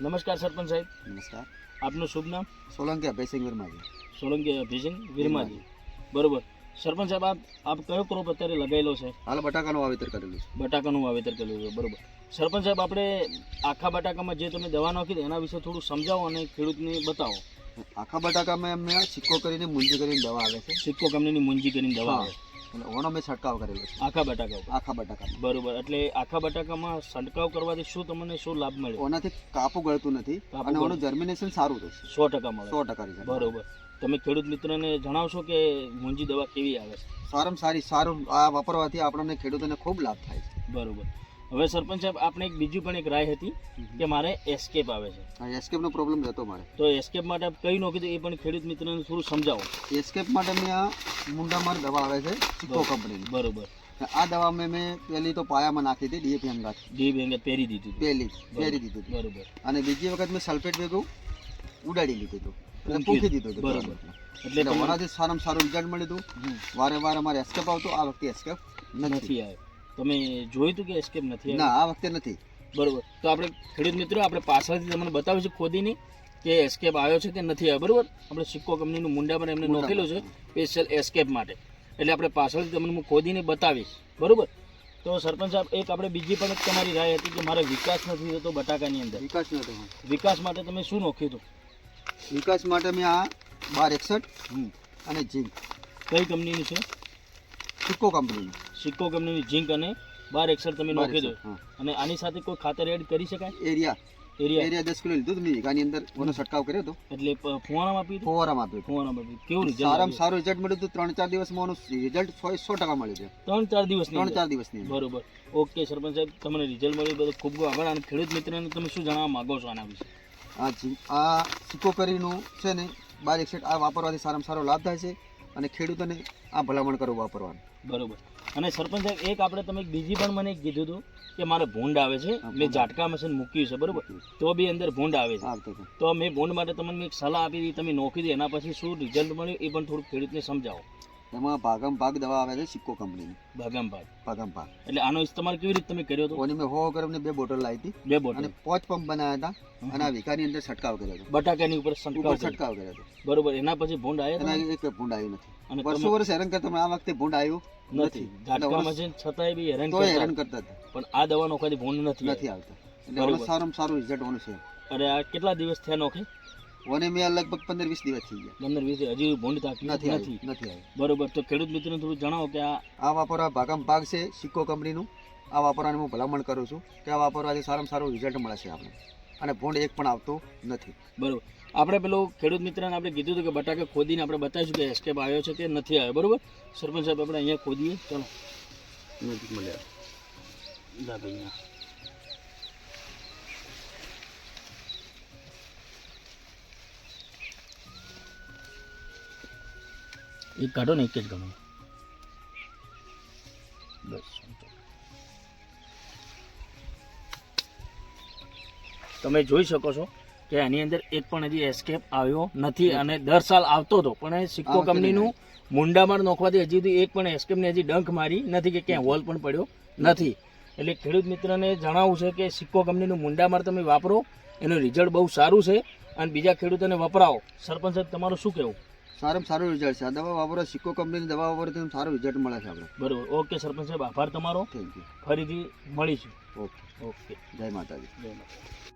નમસ્કાર સરપંચ સાહેબ. નમસ્કાર. આપનું શુભ નામ? સોલંકી અભયસિંહ વિરમાજી. સોલંકી અભયસિંહ વિરમાજી. બરોબર. સરપંચ સાહેબ આપ આપ કયો ક્રોપ અત્યારે લગાવેલો છે? હાલ બટાકાનું વાવેતર કરેલું છે. બટાકાનું વાવેતર કરેલું છે બરોબર. સરપંચ સાહેબ આપણે આખા બટાકામાં જે તમે દવા નાખી એના વિશે થોડું સમજાવો અને ખેડૂતને બતાવો. આખા બટાકામાં એમને સિક્કો કરીને મૂંજી કરીને દવા આવે છે. સિક્કો કંપનીની મુંજી કરીને દવા આવે અને ઓનો મેં છંટકાવ કરેલો છે. આખા બટાકા આખા બટાકા બરોબર એટલે આખા બટાકામાં છંટકાવ કરવાથી શું તમને શું લાભ મળ્યો ઓનાથી કાપું ગળતું નથી અને. ઓનું જર્મિનેશન સારું થશે. સો ટકા મળે. સો ટકા. બરોબર. તમે ખેડૂત મિત્રને જણાવશો કે મુંજી દવા કેવી આવે? છે સારામાં સારી સારું આ વાપરવાથી આપણને ખેડૂતોને ખૂબ લાભ થાય છે. બરોબર. હવે સરપંચ સાહેબ આપણે એક બીજી પણ એક રાય હતી કે મારે એસ્કેપ આવે છે. આ એસ્કેપનો પ્રોબ્લેમ હતો મારે. તો એસ્કેપ માટે કઈ નોખી કીધું એ પણ ખેડૂત મિત્રને થોડું સમજાવો. એસ્કેપ માટે મેં આ મુંડામાર દવા આવે છે સિક્કો કંપનીની. બરોબર. આ દવા મેં મેં પહેલી તો પાયામાં નાખી હતી ડીએપી અંગાત ડીએપી અંગાત પહેરી દીધું પહેલી પહેરી દીધું બરોબર. અને બીજી વખત મેં સલ્ફેટ ભેગું ઉડાડી લીધું હતું. એટલે ઊંઘી દીધું હતું બરોબર. એટલે એટલે સારામાં સારું રિઝલ્ટ મળ્યું હતું. વારે વારે અમારે એસ્કેપ આવતો આ વખતે એસ્કેપ નથી. નથી આવે. તમે જોયું હતું કે એસ્કેપ નથી ના આ વખતે નથી. બરોબર. તો આપણે ખેડૂત મિત્રો આપણે પાછળથી તમને બતાવીશું ખોદીને કે એસ્કેપ આવ્યો છે કે નથી આવ્યો. બરોબર? આપણે સિક્કો કંપનીનું મુંડા પણ એમને નોખેલું છે સ્પેશિયલ એસ્કેપ માટે. એટલે આપણે પાછળથી તમને હું ખોદીને બતાવીશ. બરોબર? તો સરપંચ સાહેબ એક આપણે બીજી પણ તમારી રાય હતી કે મારે વિકાસ નથી થતો બટાકાની અંદર. વિકાસ નથી વિકાસ માટે તમે શું નોખ્યું હતું? વિકાસ માટે મેં આ બાર એકસઠ. અને જીમ કઈ કંપનીનું છે? સિક્કો કંપનીનું. સિક્કો કંપનીની ઝીંક અને બાર એક્સર તમે નોખી દો. અને આની સાથે કોઈ ખાતર એડ કરી શકાય? એરિયા. એરિયા. એરિયા દસ કિલો લીધું તમે વીઘાની અંદર. ઓનો છંટકાવ કર્યો હતો એટલે ફુવારામાં આપી ફુવારામાં આપી આપ્યું ફુવારામાં આપ્યું કેવું રિઝલ્ટ સારામાં સારું રિઝલ્ટ મળ્યું હતું. ત્રણ ચાર દિવસમાં ઓનું રિઝલ્ટ સો સો ટકા મળ્યું છે ત્રણ ચાર દિવસ ત્રણ ચાર દિવસની બરોબર. ઓકે સરપંચ સાહેબ તમને રિઝલ્ટ મળ્યું. બધું ખૂબ ખૂબ આભાર. અને ખેડૂત મિત્રને તમે શું જણાવવા માગો છો આના વિશે? આ જી- આ સિક્કો કરીનું છે ને બાર એકસઠ આ વાપરવાથી સારામાં સારો લાભ થાય છે. અને ખેડૂતોને આ ભલામણ કરવું વાપરવાનું. બરોબર. અને સરપંચ સાહેબ એક આપણે તમે બીજી પણ મને કીધું હતું કે મારે ભૂંડ આવે છે. મેં ઝાટકા મશીન મૂક્યું છે બરોબર? તો બી અંદર ભૂંડ આવે છે. તો મેં ભૂંડ માટે તમને એક સલાહ આપી હતી તમે નોખી હતી એના પછી શું રિઝલ્ટ મળ્યું એ પણ થોડુંક ખેડૂતને સમજાવો. એમાં ભાગમ ભાગ દવા આવે છે સિક્કો કંપનીની. ભાગમ ભાગ. ભાગમ ભાગ. એટલે આનો ઇસ્તેમાલ કેવી રીતે તમે કર્યો હતો? ઓની મેં હો કરીને બે બોટલ લાવી હતી. બે અને પાંચ પંપ બનાવ્યા હતા. અને આ વીઘાની અંદર છંટકાવ કર્યો હતો. બટાકાની ઉપર છંટકાવ. છંટકાવ કર્યો હતો. બરોબર એના પછી ભૂંડ આવ્યો એના એક ભૂંડ આવ્યું નથી. અને વર્ષો તમે- વર્ષ હેરાન કરતા આ વખતે ભૂંડ આવ્યું. નથી. ઝાટકામાં છે છતાંય બી હેરાન કરતા. હતા. પણ આ દવાનો કદી ભૂંડ નથી નથી આવી. આવતા. એટલે સારામાં સારું રિઝલ્ટ ઓનું છે. અરે આ કેટલા દિવસ થયા નોખી? ઓને મેં લગભગ પંદર વીસ દિવસ થઈ ગયા. પંદર વીસ હજી ભૂંડ તાકી નથી નથી. નથી આવી. બરોબર. તો ખેડૂત મિત્રોને થોડું જણાવો કે આ આ વાપરવા ભાગમ ભાગ છે સિક્કો કંપનીનું. આ વાપરવાની હું ભલામણ કરું છું કે આ વાપરવાથી સારામાં સારું રિઝલ્ટ મળે છે આપણે. અને ભૂંડ એક પણ આવતું નથી. બરોબર. આપણે પેલું ખેડૂત મિત્રને આપણે કીધું હતું કે બટાકા ખોદીને આપણે બતાવીશું કે એસ્કેપ આવ્યો છે કે નથી આવ્યો. બરોબર? સરપંચ સાહેબ આપણે અહીંયા ખોદીએ. ચલો. જા ભાઈ અહીંયા. એક કાઢો ને એક જ ગણો બસ. તમે જોઈ શકો છો કે એની અંદર એક પણ હજી એસ્કેપ આવ્યો નથી અને દર સાલ આવતો હતો. પણ એ સિક્કો કંપનીનું મુંડામાર નોખવાથી હજી સુધી એક પણ એસ્કેપને હજી ડંખ મારી નથી કે ક્યાંય હોલ પણ પડ્યો નથી. એટલે ખેડૂત મિત્રને જણાવવું છે કે સિક્કો કંપનીનું મુંડામાર તમે વાપરો એનું રિઝલ્ટ બહુ સારું છે. અને બીજા ખેડૂતોને વપરાવો. સરપંચ સાહેબ તમારું શું કહેવું? સારામાં સારું રિઝલ્ટ છે. આ દવા વાપરો સિક્કો કંપનીની દવા વાપરો તો સારું રિઝલ્ટ મળે છે આપણે. બરોબર. ઓકે સરપંચ સાહેબ આભાર તમારો. થેન્ક યુ ફરીથી મળીશું. ઓકે. ઓકે. જય માતાજી. જય માતા